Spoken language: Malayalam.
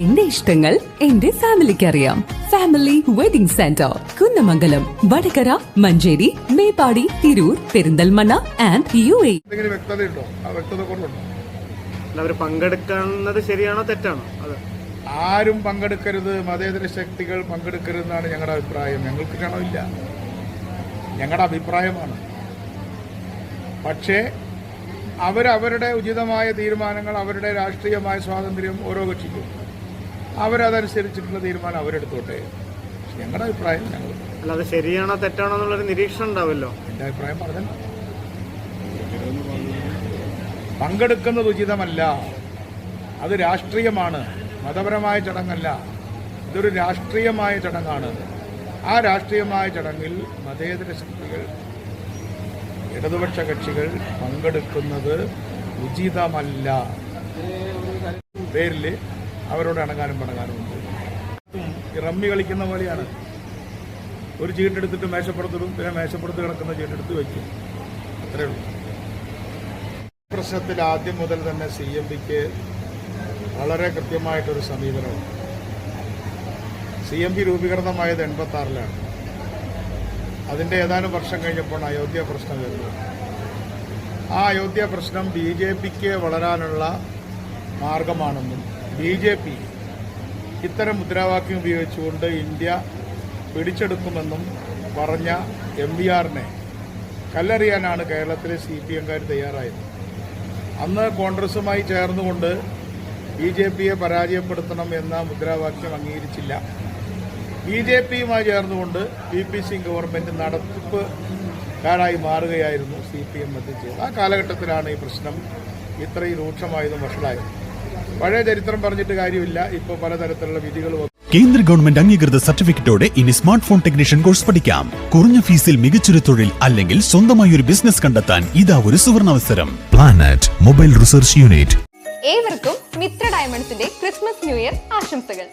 എന്റെ ഇഷ്ടങ്ങൾ എന്റെ ഫാമിലിക്ക് അറിയാം family wedding centre Kunnamangalam Vadakara Manjeri Meppadi Tirur Perinthalmanna and U A അവർ പങ്കെടുക്കുന്നത് ശരിയാണോ തെറ്റാണോ? ആരും പങ്കെടുക്കരുത് മതേതര ശക്തികൾ പങ്കെടുക്കരുതെന്നാണ് ഞങ്ങളുടെ അഭിപ്രായം. ഞങ്ങൾക്ക് ക്ഷണമില്ല. ഞങ്ങളുടെ അഭിപ്രായമാണ്. പക്ഷേ അവരവരുടെ ഉചിതമായ തീരുമാനങ്ങൾ അവരുടെ രാഷ്ട്രീയമായ സ്വാതന്ത്ര്യം ഓരോ കക്ഷിക്കും. അവരതനുസരിച്ചിട്ടുള്ള തീരുമാനം അവരെടുത്തോട്ടെ. ഞങ്ങളുടെ അഭിപ്രായം ഞങ്ങൾ അല്ലാതെ ശരിയാണോ തെറ്റാണോ എന്നുള്ളൊരു നിരീക്ഷണം ഉണ്ടാവുമല്ലോ എന്റെ അഭിപ്രായം പറഞ്ഞല്ലോ പങ്കെടുക്കുന്നത് ഉചിതമല്ല. അത് രാഷ്ട്രീയമാണ്. മതപരമായ ചടങ്ങല്ല. ഇതൊരു രാഷ്ട്രീയമായ ചടങ്ങാണ്. ആ രാഷ്ട്രീയമായ ചടങ്ങിൽ മതേതര ശക്തികൾ ഇടതുപക്ഷ കക്ഷികൾ പങ്കെടുക്കുന്നത് ഉചിതമല്ല. പേരിൽ അവരോട് ഇണങ്ങാനും പണങ്ങാനും ഉണ്ട്. റമ്മി കളിക്കുന്ന പോലെയാണ്. ഒരു ചീട്ടെടുത്തിട്ട് മേശപ്പുറത്തിടും പിന്നെ മേശപ്പുറത്ത് കിടക്കുന്ന ചീട്ടെടുത്ത് വയ്ക്കും അത്രേ ഉള്ളൂ. പ്രശ്നത്തിൽ ആദ്യം മുതൽ തന്നെ സി എം പിക്ക് വളരെ കൃത്യമായിട്ടൊരു സമീപനമുണ്ട്. സി എം പി രൂപീകൃതമായത് എൺപത്തി ആറിലാണ് അതിന്റെ ഏതാനും വർഷം കഴിഞ്ഞപ്പോൾ അയോധ്യ പ്രശ്നം വരുന്നത് ആ അയോധ്യ പ്രശ്നം ബി ജെ പിക്ക് വളരാനുള്ള മാർഗമാണെന്നും ബി ജെ പി ഇത്തരം മുദ്രാവാക്യം ഉപയോഗിച്ചുകൊണ്ട് ഇന്ത്യ പിടിച്ചെടുക്കുമെന്നും പറഞ്ഞ എം വി ആറിനെ കല്ലെറിയാനാണ് കേരളത്തിലെ സി പി എംകാർ തയ്യാറായത്. അന്ന് കോൺഗ്രസുമായി ചേർന്നുകൊണ്ട് ബി ജെ പിയെ പരാജയപ്പെടുത്തണം എന്ന മുദ്രാവാക്യം അംഗീകരിച്ചില്ല. ബി ജെ പിയുമായി ചേർന്നുകൊണ്ട് പി പി സിംഗ് ഗവൺമെന്റ് നടത്തിപ്പുകാരായി മാറുകയായിരുന്നു സി പി എം എത്തിച്ചത് ആ കാലഘട്ടത്തിലാണ് ഈ പ്രശ്നം ഇത്രയും രൂക്ഷമായതും വഷളായത്. പഴയ ചരിത്രം പറഞ്ഞിട്ട് കാര്യമില്ല. ഇപ്പൊ പലതരത്തിലുള്ള വിധികൾ കേന്ദ്ര ഗവൺമെന്റ് അംഗീകൃത സർട്ടിഫിക്കറ്റോടെ ഇനി സ്മാർട്ട് ഫോൺ ടെക്നീഷ്യൻ കോഴ്സ് പഠിക്കാം. കുറഞ്ഞ ഫീസിൽ മികച്ചൊരു തൊഴിൽ അല്ലെങ്കിൽ സ്വന്തമായി ഒരു ബിസിനസ് കണ്ടെത്താൻ ഇതാ ഒരു സുവർണാവസരം പ്ലാനറ്റ് മൊബൈൽ റിസർച്ച് യൂണിറ്റ് ഏവർക്കും മിത്ര ഡയമണ്ട്സിന്റെ ക്രിസ്മസ് ന്യൂ ഇയർ ആശംസകൾ.